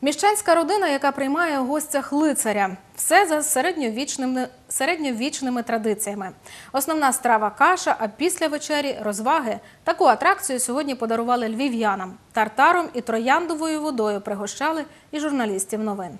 Міщанська родина, яка приймає у гостях лицаря. Все за середньовічними, середньовічними традиціями. Основна страва каша, а після вечері розваги. Таку атракцію сьогодні подарували львів'янам. Тартаром і трояндовою водою пригощали і журналістів новин.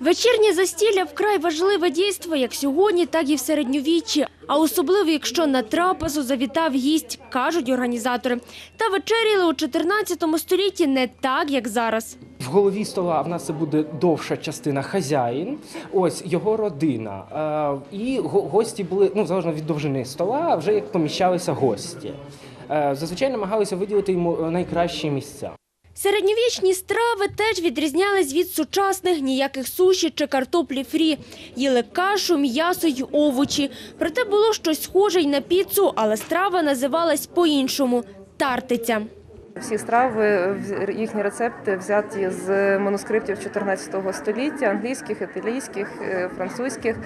Вечірнє застілля вкрай важливе дійство як сьогодні, так і в середньовіччі. А особливо, якщо на трапезу завітав гість, кажуть організатори. Та вечеряли у 14 столітті не так, як зараз. В голові стола в нас буде довша частина хазяїн, ось його родина. Е, і гості були ну залежно від довжини стола, вже як поміщалися гості. Е, зазвичай намагалися виділити йому е, найкращі місця. Середньовічні страви теж відрізнялись від сучасних ніяких суші чи картоплі фрі. Їли кашу, м'ясо й овочі. Проте було щось схоже й на піцу, але страва називалась по-іншому – тартиця. Всі страви, їхні рецепти взяті з манускриптів 14 століття, англійських, італійських, е, французьких.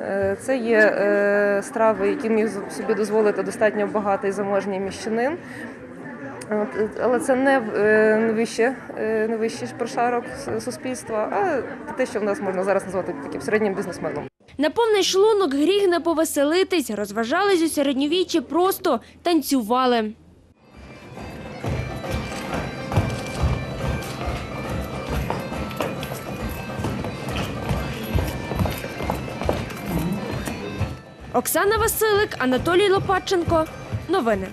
Е, Це є е, страви, які міг собі дозволити достатньо багатий заможній міщанин. Е, Але це не, е, вище, е, не вищий прошарок суспільства, а те, що в нас можна зараз назвати таким середнім бізнесменом. На повний шлунок гріх не повеселитись, розважались у середньовіччі просто танцювали. Оксана Василик, Анатолій Лопатченко. Новини.